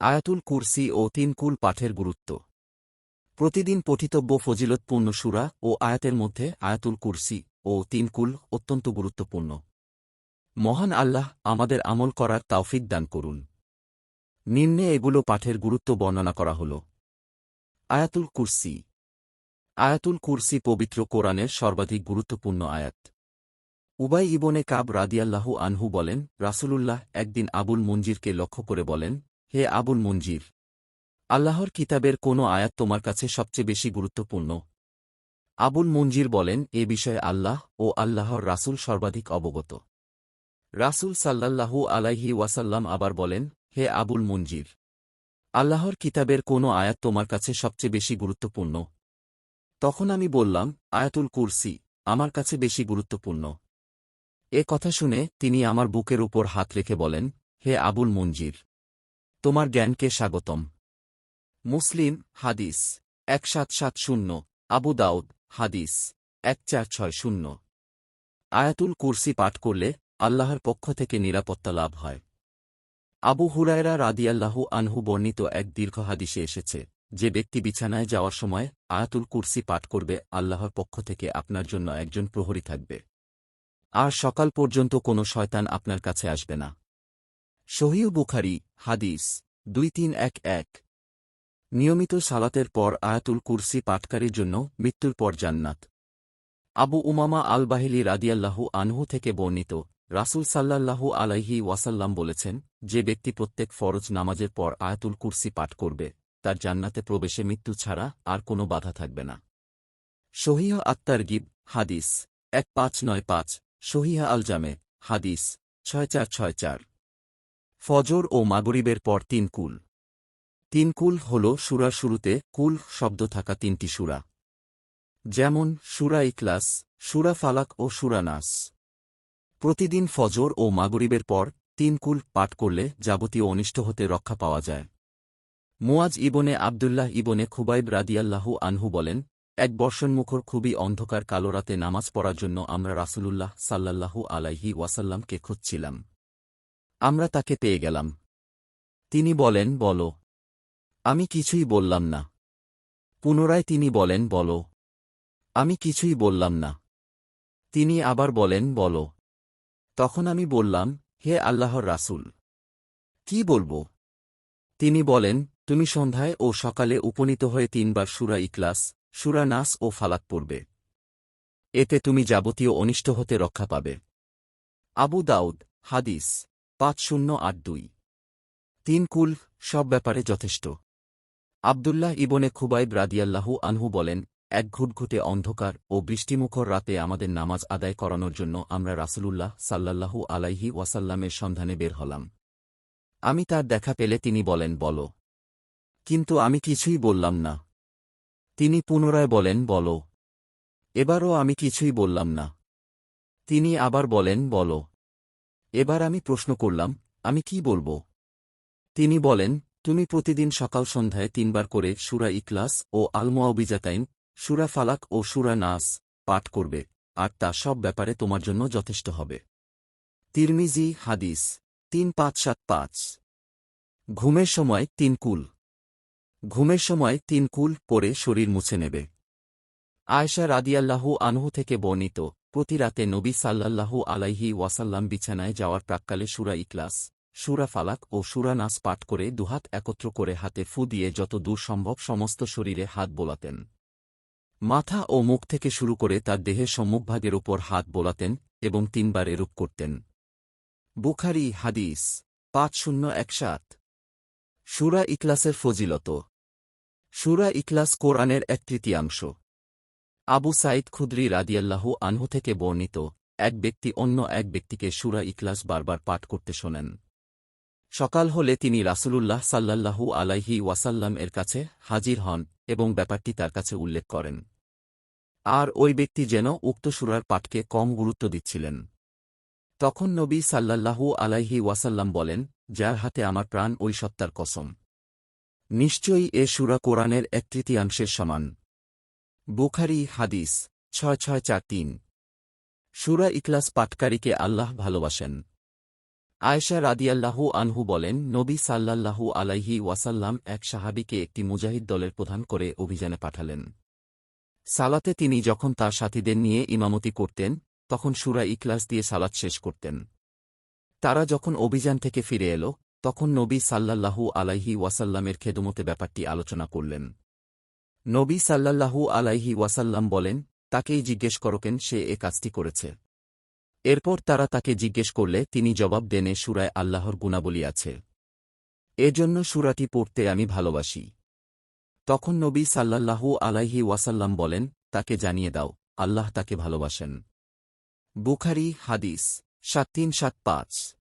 আয়াতুল কুরসি ও তিনকুল পাঠের গুরুত্ব। প্রতিদিন পঠিতব্য ফজিলতপূর্ণ সুরা ও আয়াতের মধ্যে আয়াতুল কুরসি ও তিনকুল অত্যন্ত গুরুত্বপূর্ণ। মহান আল্লাহ আমাদের আমল করার তাওফিক দান করুন। নিম্নে এগুলো পাঠের গুরুত্ব বর্ণনা করা হল। আয়াতুল কুরসি। আয়াতুল কুরসি পবিত্র কোরআনের সর্বাধিক গুরুত্বপূর্ণ আয়াত। উবাই ইবনে কাব রাদিয়াল্লাহু আনহু বলেন, রাসূলুল্লাহ একদিন আবুল মঞ্জিরকে লক্ষ্য করে বলেন হে আবুল মঞ্জির, আল্লাহর কিতাবের কোনো আয়াত তোমার কাছে সবচেয়ে বেশি গুরুত্বপূর্ণ? আবুল মঞ্জির বলেন, এ বিষয়ে আল্লাহ ও আল্লাহর রাসূল সর্বাধিক অবগত। রাসূল সাল্লাল্লাহু আলাইহি ওয়াসাল্লাম আবার বলেন, হে আবুল মঞ্জির, আল্লাহর কিতাবের কোনো আয়াত তোমার কাছে সবচেয়ে বেশি গুরুত্বপূর্ণ? তখন আমি বললাম, আয়াতুল কুরসি আমার কাছে বেশি গুরুত্বপূর্ণ। এ কথা শুনে তিনি আমার বুকের উপর হাত রেখে বলেন, হে আবুল মঞ্জির তোমার জ্ঞানকে স্বাগতম। মুসলিম, হাদিস এক সাত সাত শূন্য, আবু দাউদ, হাদিস এক চার ছয় শূন্য। আয়াতুল কুরসি পাঠ করলে আল্লাহর পক্ষ থেকে নিরাপত্তা লাভ হয়। আবু হুরায়রা রাদিয়াল্লাহু আনহু বর্ণিত এক দীর্ঘ হাদিসে এসেছে, যে ব্যক্তি বিছানায় যাওয়ার সময় আয়াতুল কুরসি পাঠ করবে, আল্লাহর পক্ষ থেকে আপনার জন্য একজন প্রহরী থাকবে। আর সকাল পর্যন্ত কোনো শয়তান আপনার কাছে আসবে না। শহীহ বুখারি, হাদিস দুই তিন এক এক। নিয়মিত সালাতের পর আয়াতুল কুরসি পাঠকারীর জন্য মৃত্যুর পর জান্নাত। আবু উমামা আল বাহিলি রাদিয়াল্লাহু আনহু থেকে বর্ণিত রাসুল সাল্লাল্লাহু আলাইহি ওয়াসাল্লাম বলেছেন, যে ব্যক্তি প্রত্যেক ফরজ নামাজের পর আয়াতুল কুরসি পাঠ করবে, তার জান্নাতে প্রবেশে মৃত্যু ছাড়া আর কোনো বাধা থাকবে না। শহীহ আত্মার গিব হাদিস এক পাঁচ নয় পাঁচ শহীহা আল জামে হাদিস ছয় চার ছয় চার। ফজর ও মাগরিবের পর তিন কুল। তিন কুল হল সুরার শুরুতে, কুল শব্দ থাকা তিনটি সুরা। যেমন, সুরা ইকলাস সুরা ফালাক ও সুরা নাস। প্রতিদিন ফজর ও মাগরিবের পর তিন কুল পাঠ করলে যাবতীয় অনিষ্ট হতে রক্ষা পাওয়া যায়। মুয়াজ ইবনে আবদুল্লাহ ইবনে খুবাইব রাদিয়াল্লাহু আনহু বলেন, এক বর্ষণমুখর খুবই অন্ধকার কালো রাতে নামাজ পড়ার জন্য আমরা রাসুলুল্লাহ সাল্লাল্লাহু আলাইহি ওয়াসাল্লামকে খুঁজছিলাম। আমরা তাকে পেয়ে গেলাম। তিনি বলেন, বলো। আমি কিছুই বললাম না। পুনরায় তিনি বলেন, বলো। আমি কিছুই বললাম না। তিনি আবার বলেন, বলো। তখন আমি বললাম, হে আল্লাহর রাসূল, কি বলব? তিনি বলেন, তুমি সন্ধ্যায় ও সকালে উপনীত হয়ে তিনবার সুরা ইকলাস সুরা নাস ও ফালাক পড়বে। এতে তুমি যাবতীয় অনিষ্ট হতে রক্ষা পাবে। আবু দাউদ, হাদিস। পাঁচ শূন্য আট দুই। তিন কুল, সব ব্যাপারে যথেষ্ট। আবদুল্লাহ ইবনে খুবাইব রাদিয়াল্লাহু আনহু বলেন, এক ঘুটঘুটে অন্ধকার ও বৃষ্টিমুখর রাতে আমাদের নামাজ আদায় করানোর জন্য আমরা রাসুলুল্লাহ সাল্লাল্লাহু আলাইহি ওয়াসাল্লামের সন্ধানে বের হলাম। আমি তার দেখা পেলে তিনি বলেন, বলো। কিন্তু আমি কিছুই বললাম না। তিনি পুনরায় বলেন, বলো। এবারও আমি কিছুই বললাম না। তিনি আবার বলেন, বলো। এবার আমি প্রশ্ন করলাম, আমি কি বলব? তিনি বলেন, তুমি প্রতিদিন সকাল সন্ধ্যায় তিনবার করে সুরা ইকলাস ও আলমোয়াবিজাতাইন সুরা ফালাক ও সুরা নাস পাঠ করবে, আর তা সব ব্যাপারে তোমার জন্য যথেষ্ট হবে। তিরমিজি, হাদিস, তিন পাঁচ সাত পাঁচ। ঘুমের সময় তিন কুল। ঘুমের সময় তিন কুল পরে শরীর মুছে নেবে। আয়সা রাদিয়াল্লাহু আনহু থেকে বর্ণিত প্রতি রাতে নবী সাল্লাল্লাহু আলাইহি ওয়াসাল্লাম বিছানায় যাওয়ার প্রাক্কালে সুরা ইকলাস সুরা ফালাক ও সুরা নাস পাঠ করে দুহাত একত্র করে হাতে ফু দিয়ে যত দূর সম্ভব সমস্ত শরীরে হাত বোলাতেন। মাথা ও মুখ থেকে শুরু করে তার দেহের সম্মুখভাগের ওপর হাত বোলাতেন এবং তিনবার এরূপ করতেন। বুখারি হাদিস, পাঁচ শূন্য এক সাত। সুরা ইকলাসের ফজিলত। সুরা ইকলাস কোরআনের এক তৃতীয়াংশ। আবু সাইদ খুদ্রি রাদিয়াল্লাহু আনহু থেকে বর্ণিত, এক ব্যক্তি অন্য এক ব্যক্তিকে সুরা ইকলাস বারবার পাঠ করতে শোনেন। সকাল হলে তিনি রাসূলুল্লাহ সাল্লাল্লাহু আলাইহি ওয়াসাল্লাম এর কাছে হাজির হন এবং ব্যাপারটি তার কাছে উল্লেখ করেন। আর ওই ব্যক্তি যেন উক্ত সুরার পাঠকে কম গুরুত্ব দিচ্ছিলেন। তখন নবী সাল্লাল্লাহু আলাইহি ওয়াসাল্লাম বলেন, যার হাতে আমার প্রাণ ওই সত্তার কসম। নিশ্চয়ই এ সুরা কোরআনের এক তৃতীয়াংশের সমান। বুখারি হাদিস, ছয় ছয় চার তিন। সুরা ইকলাস পাটকারীকে আল্লাহ ভালোবাসেন। আয়েশা রাদিয়াল্লাহু আনহু বলেন, নবী সাল্লাল্লাহু আলাইহি ওয়াসাল্লাম এক সাহাবীকে একটি মুজাহিদ দলের প্রধান করে অভিযানে পাঠালেন। সালাতে তিনি যখন তার সাথীদের নিয়ে ইমামতি করতেন, তখন সুরা ইকলাস দিয়ে সালাত শেষ করতেন। তারা যখন অভিযান থেকে ফিরে এল, তখন নবী সাল্লাল্লাহু আলাইহি ওয়াসাল্লামের খেদমতে ব্যাপারটি আলোচনা করলেন। নবী সাল্লাল্লাহু আলাইহি ওয়াসাল্লাম বলেন, তাকেই জিজ্ঞেস করকেন সে এ কাজটি করেছে। এরপর তারা তাকে জিজ্ঞেস করলে তিনি জবাব দেনে সুরায় আল্লাহর গুণাবলী আছে। এজন্য সুরাটি পড়তে আমি ভালোবাসি। তখন নবী সাল্লাল্লাহু আলাইহি ওয়াসাল্লাম বলেন, তাকে জানিয়ে দাও, আল্লাহ তাকে ভালোবাসেন। বুখারি, হাদিস, সাত তিন সাত পাঁচ।